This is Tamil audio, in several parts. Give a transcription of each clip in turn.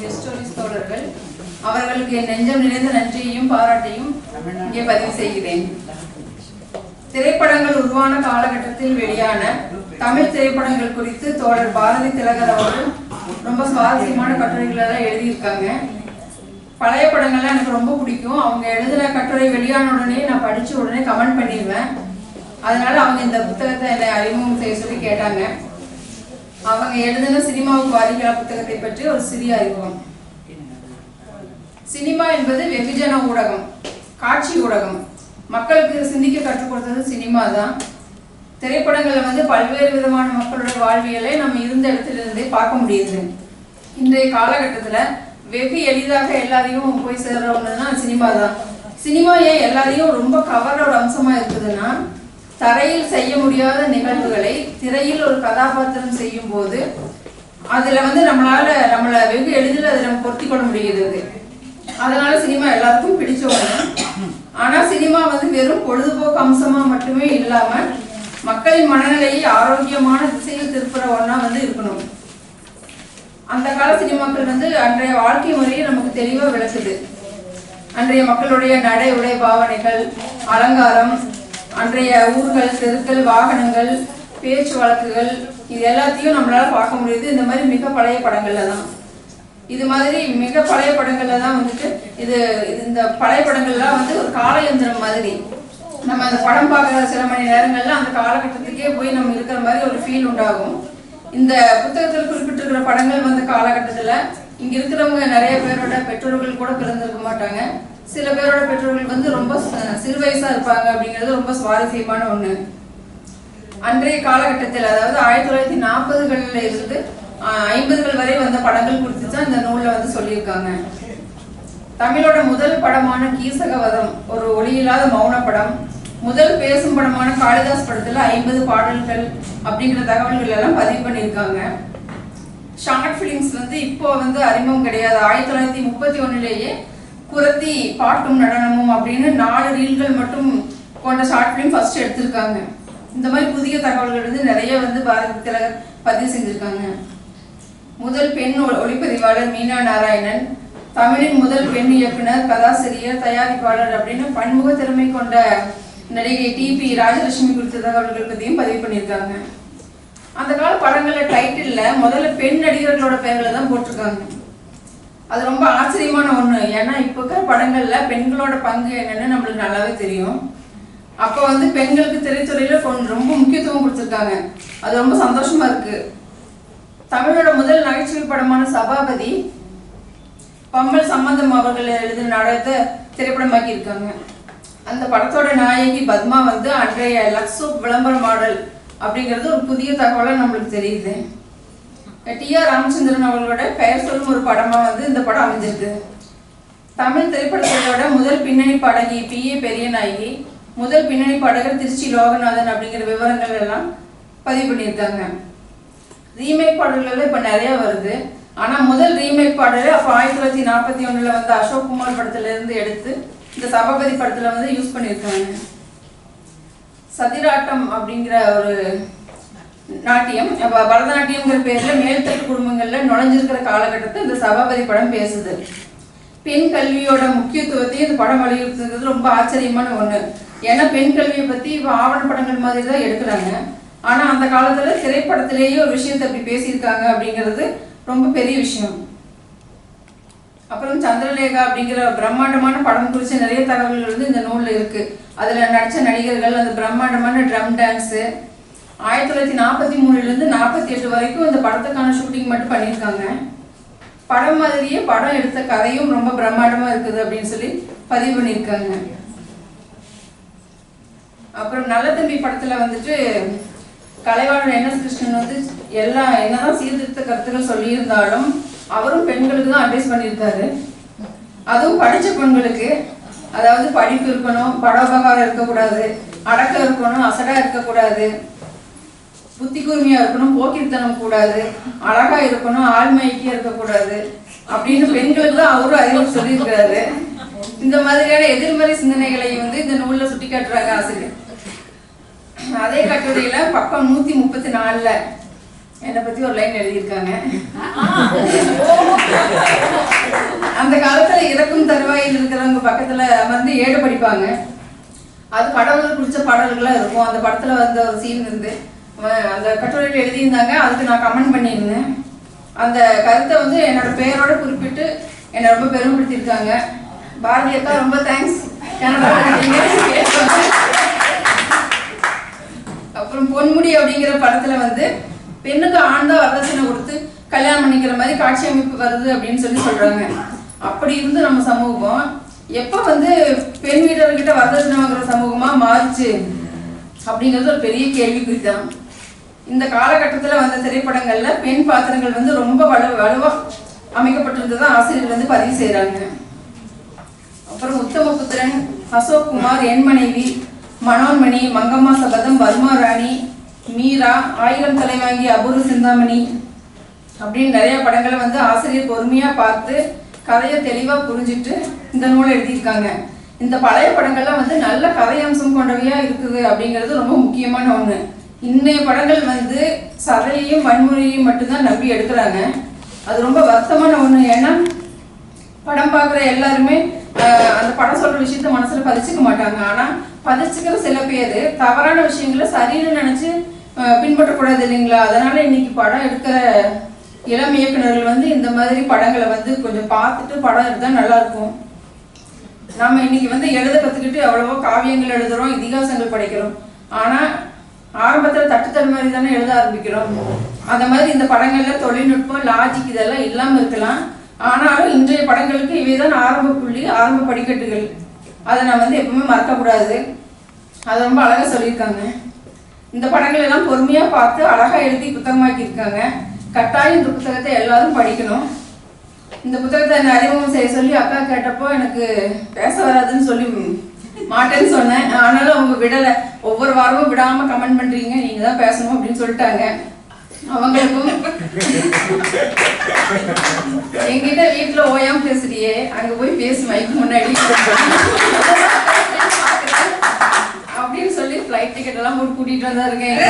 ஹெஸ்டோரிஸ் தோழர்கள் அவர்களுக்கு என் நெஞ்சம் நிறைந்த நன்றியையும் பாராட்டையும் இங்கே பதிவு செய்கிறேன். திரைப்படங்கள் உருவான காலகட்டத்தில் வெளியான தமிழ் திரைப்படங்கள் குறித்து தோழர் பாரதி திலகர் அவர்கள் ரொம்ப சுவாரஸ்யமான கட்டுரைகளை எல்லாம் எழுதியிருக்காங்க. பழைய படங்கள்லாம் எனக்கு ரொம்ப பிடிக்கும். அவங்க எழுதின கட்டுரை வெளியான உடனே நான் படித்த உடனே கமெண்ட் பண்ணிடுவேன். அதனால அவங்க இந்த புத்தகத்தை என்னை அறிமுகம் செய்ய சொல்லி கேட்டாங்க. அவங்க எழுதின சினிமாவுக்கு வாரிகளா புத்தகத்தை பற்றி ஒரு சிறிய அறிமுகம். சினிமா என்பது வெகுஜன ஊடகம் காட்சி ஊடகம். மக்களுக்கு சிந்திக்க கற்றுக் கொடுத்தது சினிமா தான் திரைப்படங்களில் வந்து பல்வேறு விதமான மக்களுடைய வாழ்வியலை நம்ம இருந்த இடத்துல இருந்தே பார்க்க முடியுது. இன்றைய காலகட்டத்தில் வெகு எளிதாக எல்லாரையும் போய் சேர்ற ஒன்றுனா சினிமா தான். சினிமா ஏன் எல்லாரையும் ரொம்ப கவர்ற ஒரு அம்சமாக இருக்குதுன்னா தரையில் செய்ய முடியாத நிகழ்வுகளை திரையில் ஒரு கதாபாத்திரம் செய்யும் போது அதில் வந்து நம்மளால நம்மளை வெகு எளிதில் அதை நம்ம பொருத்தி கொள்ள முடிகிறது. அதனால சினிமா எல்லாருக்கும் பிடிச்ச ஒன்று ஆனால் சினிமா வந்து வெறும் பொழுதுபோக்கு அம்சமாக மட்டுமே இல்லாமல் மக்களின் மனநிலையை ஆரோக்கியமான திசையில் திருப்புற ஒன்றா வந்து இருக்கணும். அந்த கால சினிமாக்கள் வந்து அன்றைய வாழ்க்கை முறையை நமக்கு தெளிவா விளக்குது. அன்றைய மக்களுடைய நடை உடை பாவனைகள் அலங்காரம் அன்றைய ஊர்கள் தெருக்கள் வாகனங்கள் பேச்சு வழக்குகள் இது எல்லாத்தையும் நம்மளால பார்க்க முடியுது. இந்த மாதிரி மிக பழைய படங்கள்ல தான். இது மாதிரி மிக பழைய படங்கள்ல தான் வந்துட்டு இது இது இந்த பழைய படங்கள்லாம் வந்து ஒரு காலயந்திரம் மாதிரி. நம்ம அந்த படம் பார்க்குற சில மணி நேரங்களில் அந்த காலகட்டத்துக்கே போய் நம்ம இருக்கிற மாதிரி ஒரு ஃபீல் உண்டாகும். இந்த புத்தகத்தில் குறிப்பிட்டிருக்கிற படங்கள் வந்த காலகட்டத்தில் இங்கே இருக்கிறவங்க நிறைய பேரோட பெற்றோர்கள் கூட பிறந்திருக்க மாட்டாங்க. சில பேரோட பெற்றோர்கள் வந்து ரொம்ப சிறு வயசாக இருப்பாங்க அப்படிங்கிறது ரொம்ப சுவாரஸ்யமான ஒன்று அன்றைய காலகட்டத்தில் அதாவது ஆயிரத்தி தொள்ளாயிரத்தி நாற்பதுகளில் இருந்து ஐம்பதுகள் வரை வந்த படங்கள் குறித்து தான் இந்த நூலில் வந்து சொல்லியிருக்காங்க. தமிழோட முதல் படமான கீசகவதம் ஒரு ஒளியில்லாத மௌன படம். முதல் பேசும் படமான காளிதாஸ் படத்துல ஐம்பது பாடல்கள் அப்படிங்கிற தகவல்கள் எல்லாம் பதிவு பண்ணியிருக்காங்க. ஷார்ட் ஃபிலிம்ஸ் வந்து இப்போ வந்து அறிமுகம் கிடையாது. ஆயிரத்தி தொள்ளாயிரத்தி முப்பத்தி ஒன்னுலேயே குரத்தி பாட்டும் நடனமும் அப்படின்னு நாலு ரீல்கள் மட்டும் கொண்ட ஷார்ட் ஃபிலிம் ஃபர்ஸ்ட் எடுத்திருக்காங்க. இந்த மாதிரி புதிய தகவல்கள் வந்து நிறைய வந்து பாரதி திலகர் பதிவு செஞ்சிருக்காங்க. முதல் பெண் ஒளிப்பதிவாளர் மீனா நாராயணன் தமிழின் முதல் பெண் இயக்குனர் கதாசிரியர் தயாரிப்பாளர் அப்படின்னு பன்முக திறமை கொண்ட நடிகை டிபி ராஜலட்சுமி குறித்த தகவல்கள் பற்றியும் பதிவு பண்ணியிருக்காங்க. அந்த கால படங்களில் டைட்டிலில் முதல்ல பெண் நடிகர்களோட பெயர்களை தான் போட்டிருக்காங்க. அது ரொம்ப ஆச்சரியமான ஒன்று ஏன்னா இப்போ இருக்கிற படங்களில் பெண்களோட பங்கு என்னன்னு நம்மளுக்கு நல்லாவே தெரியும். அப்போ வந்து பெண்களுக்கு திரைத்துறையில் ரொம்ப முக்கியத்துவம் கொடுத்துருக்காங்க. அது ரொம்ப சந்தோஷமா இருக்கு. தமிழோட முதல் நகைச்சுவை படமான சபாபதி பம்மல் சம்பந்தம் அவர்கள் எழுதின நாடகத்தை திரைப்படமாக்கி இருக்காங்க அந்த படத்தோட நாயகி பத்மா வந்து அன்றைய லக்ஸோ விளம்பர மாடல் அப்படிங்கிறது ஒரு புதிய தகவலாக நம்மளுக்கு தெரியுது. டி ஆர் ராமச்சந்திரன் அவர்களோட பெயர் சொல்லும் ஒரு படமாக வந்து இந்த படம் அமைஞ்சிருக்கு. தமிழ் திரைப்படத்தோட முதல் பின்னணி பாடகி பி ஏ பெரியநாயகி முதல் பின்னணி பாடகர் திருச்சி லோகநாதன் அப்படிங்கிற விவரங்கள் எல்லாம் பதிவு பண்ணியிருக்காங்க. ரீமேக் பாடல்கள் இப்போ நிறையா வருது. ஆனால் முதல் ரீமேக் பாடல் அப்போ ஆயிரத்தி தொள்ளாயிரத்தி நாற்பத்தி ஒன்றில் வந்து அசோக் குமார் படத்துலேருந்து எடுத்து இந்த சபாபதி படத்தில் வந்து யூஸ் பண்ணியிருக்காங்க சதிராட்டம் அப்படிங்கிற ஒரு நாட்டியம் பரதநாட்டியம்ங்கிற பேர்ல மேல்தட்டு குடும்பங்கள்ல நுழைஞ்சிருக்கிற காலகட்டத்தை இந்த சபாபதி படம் பேசுது. பெண் கல்வியோட முக்கியத்துவத்தையும் இந்த படம் வலியுறுத்துறது ரொம்ப ஆச்சரியமான ஒண்ணு. ஏன்னா பெண் கல்வியை பத்தி இப்போ ஆவண படங்கள் மாதிரி தான் எடுக்கிறாங்க. ஆனா அந்த காலத்துல திரைப்படத்திலேயே ஒரு விஷயத்தை அப்படி பேசியிருக்காங்க அப்படிங்கிறது ரொம்ப பெரிய விஷயம். அப்புறம் சந்திரலேகா அப்படிங்கிற பிரம்மாண்டமான படம் குறித்து தகவல்கள் வந்து இந்த நூலில் இருக்குது அதில் நடித்த நடிகர்கள் அந்த பிரம்மாண்டமான ட்ரம் டான்ஸு ஆயிரத்தி தொள்ளாயிரத்தி நாற்பத்தி மூணுலேருந்து நாற்பத்தி எட்டு வரைக்கும் இந்த படத்துக்கான ஷூட்டிங் மட்டும் பண்ணியிருக்காங்க. படம் மாதிரியே படம் எடுத்த கதையும் ரொம்ப பிரம்மாண்டமாக இருக்குது அப்படின்னு சொல்லி பதிவு பண்ணியிருக்காங்க. அப்புறம் நல்ல தம்பி படத்தில் வந்துட்டு கலைவாணர் என் எஸ் கிருஷ்ணன் வந்து எல்லா என்னதான் சீர்திருத்த கருத்துக்கள் சொல்லியிருந்தாலும் அவரும் பெண்களுக்கு தான் அட்வைஸ் பண்ணியிருக்காரு. அதுவும் படித்த பெண்களுக்கு அதாவது படிப்பு இருக்கணும் படோபகாரம் இருக்கக்கூடாது அடக்கம் இருக்கணும் அசடா இருக்கக்கூடாது புத்தி கூர்மையா இருக்கணும் போக்கிரித்தனம் கூடாது அழகா இருக்கணும் ஆழ்மைக்கியா இருக்கக்கூடாது அப்படின்னு பெண்களுக்கு தான் அவரும் அறிவுரை சொல்லியிருக்கிறாரு. இந்த மாதிரியான எதிர்மறை சிந்தனைகளை வந்து இந்த நூல்ல சுட்டி காட்டுறாங்க ஆசிரியர். அதே கட்டுரையில பக்கம் நூத்தி முப்பத்தி நாலுல என்னை பத்தி ஒரு லைன் எழுதியிருக்காங்க. அந்த காலத்துல இறக்கும் தருவாயில் இருக்கிறவங்க பக்கத்துல அமர்ந்து ஏடு படிப்பாங்க. அது கடவுளுக்கு பிடிச்ச பாடல்களா இருக்கும். அந்த படத்துல வந்த ஒரு சீன் இருந்து அந்த கட்டுரையில் எழுதியிருந்தாங்க. அதுக்கு நான் கமெண்ட் பண்ணியிருந்தேன். அந்த கருத்தை வந்து என்னோட பேரோட குறிப்பிட்டு என்னை ரொம்ப பெருமைப்படுத்தியிருக்காங்க. பாரதி அக்கா ரொம்ப தேங்க்ஸ் அப்புறம் பொன்முடி அப்படிங்கிற படத்துல வந்து பெண்ணுக்கு ஆண் தான் வரதட்சணை கொடுத்து கல்யாணம் பண்ணிக்கிற மாதிரி காட்சி அமைப்பு வருது அப்படின்னு சொல்லி சொல்றாங்க. அப்படி இருந்து நம்ம சமூகம் எப்ப வந்து பெண் வீரர்கிட்ட வரதட்சணை வாங்குற சமூகமா மாறுச்சு அப்படிங்கிறது ஒரு பெரிய கேள்விக்குறி தான் இந்த காலகட்டத்துல வந்த திரைப்படங்கள்ல பெண் பாத்திரங்கள் வந்து ரொம்ப வலு வலுவா அமைக்கப்பட்டிருந்ததா ஆசிரியர் வந்து பதிவு செய்கிறாங்க அப்புறம் உத்தமபுத்திரன் அசோக் குமார் என் மனைவி மனோன்மணி மங்கம்மா சபதம் வர்மா ராணி மீரா ஆயிரம் தலைவாங்கி அபூர்வ சிந்தாமணி அப்படின்னு நிறைய படங்களை வந்து ஆசிரியர் பொறுமையாக பார்த்து கதையை தெளிவாக புரிஞ்சுட்டு இந்த நூலை எழுதியிருக்காங்க. இந்த பழைய படங்கள்லாம் வந்து நல்ல கதையம்சம் கொண்டவையா இருக்குது அப்படிங்கிறது ரொம்ப முக்கியமான ஒன்று இன்றைய படங்கள் வந்து சதையையும் வன்முறையையும் மட்டும்தான் நம்பி எடுக்கிறாங்க. அது ரொம்ப வருத்தமான ஒன்று ஏன்னா படம் பார்க்குற எல்லாருமே அந்த படம் சொல்ற விஷயத்த மனசுல பதிச்சுக்க மாட்டாங்க. ஆனா பதிச்சுக்கிற சில பேர் தவறான விஷயங்களை சரின்னு நினைச்சு பின்பற்றக்கூடாது இல்லைங்களா? அதனால இன்னைக்கு படம் எடுக்கிற இளம் இயக்குநர்கள் வந்து இந்த மாதிரி படங்களை வந்து கொஞ்சம் பார்த்துட்டு படம் எடுத்தா நல்லா இருக்கும். நாம இன்னைக்கு வந்து எழுத கத்துக்கிட்டு எவ்வளவோ காவியங்கள் எழுதுறோம் இதிகாசங்கள் படிக்கிறோம். ஆனா ஆரம்பத்துல தட்டுத்தன்மாரி தானே எழுத ஆரம்பிக்கிறோம். அந்த மாதிரி இந்த படங்கள்ல தொழில்நுட்பம் லாஜிக் இதெல்லாம் இல்லாம இருக்கலாம். ஆனாலும் இன்றைய படங்களுக்கு இவை தான் ஆரம்ப புள்ளி ஆரம்ப படிக்கட்டுகள். அதை நான் வந்து எப்பவுமே மறக்கக்கூடாது. அதை ரொம்ப அழகாக சொல்லியிருக்காங்க. இந்த படங்கள் எல்லாம் பொறுமையாக பார்த்து அழகாக எழுதி புத்தகமாக்கியிருக்காங்க. கட்டாயம் இந்த புத்தகத்தை எல்லாரும் படிக்கணும். இந்த புத்தகத்தை என்ன அறிமுகம் செய்ய சொல்லி அக்கா கேட்டப்போ எனக்கு பேச வராதுன்னு சொல்லி மாட்டேன்னு சொன்னேன். ஆனாலும் அவங்க விடலை. ஒவ்வொரு வாரமும் விடாமல் கமெண்ட் பண்ணுறீங்க நீங்கள் தான் பேசணும் அப்படின்னு சொல்லிட்டாங்க. அவங்களுக்கும். எங்கிட்ட வீட்டுல ஓயாம பேசுறியே அங்க போய் பேசு மைக் முன்னாடி. அப்படின்னு சொல்லி ஃப்ளைட் டிக்கெட் எல்லாம் போட்டு கூட்டிட்டு வந்தா இருக்கேன்.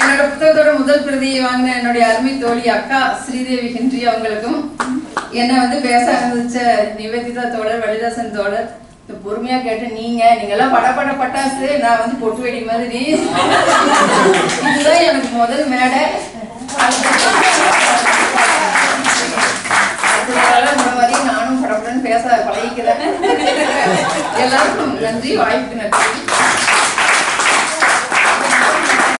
என்னோட புத்தகத்தோட முதல் பிரதியை வாங்கின என்னுடைய அருமை தோழி அக்கா ஸ்ரீதேவி ஹென்றி அவங்களுக்கும் என்னை வந்து பேச ஆரம்பிச்ச நிவேதிதா தோழர் வலிதாசன் தோழர் பொறுமையா கேட்டு நீங்க நீங்கெல்லாம் படபட பட்டாசு நான் வந்து பொட்டு வெடி மாதிரி. இதுதான் எனக்கு முதல் மேடை. மாதிரி நானும் படபடன்னு பேச பழகிக்கிறேன். எல்லாருக்கும் நன்றி வாய்ப்புக்கு நன்றி.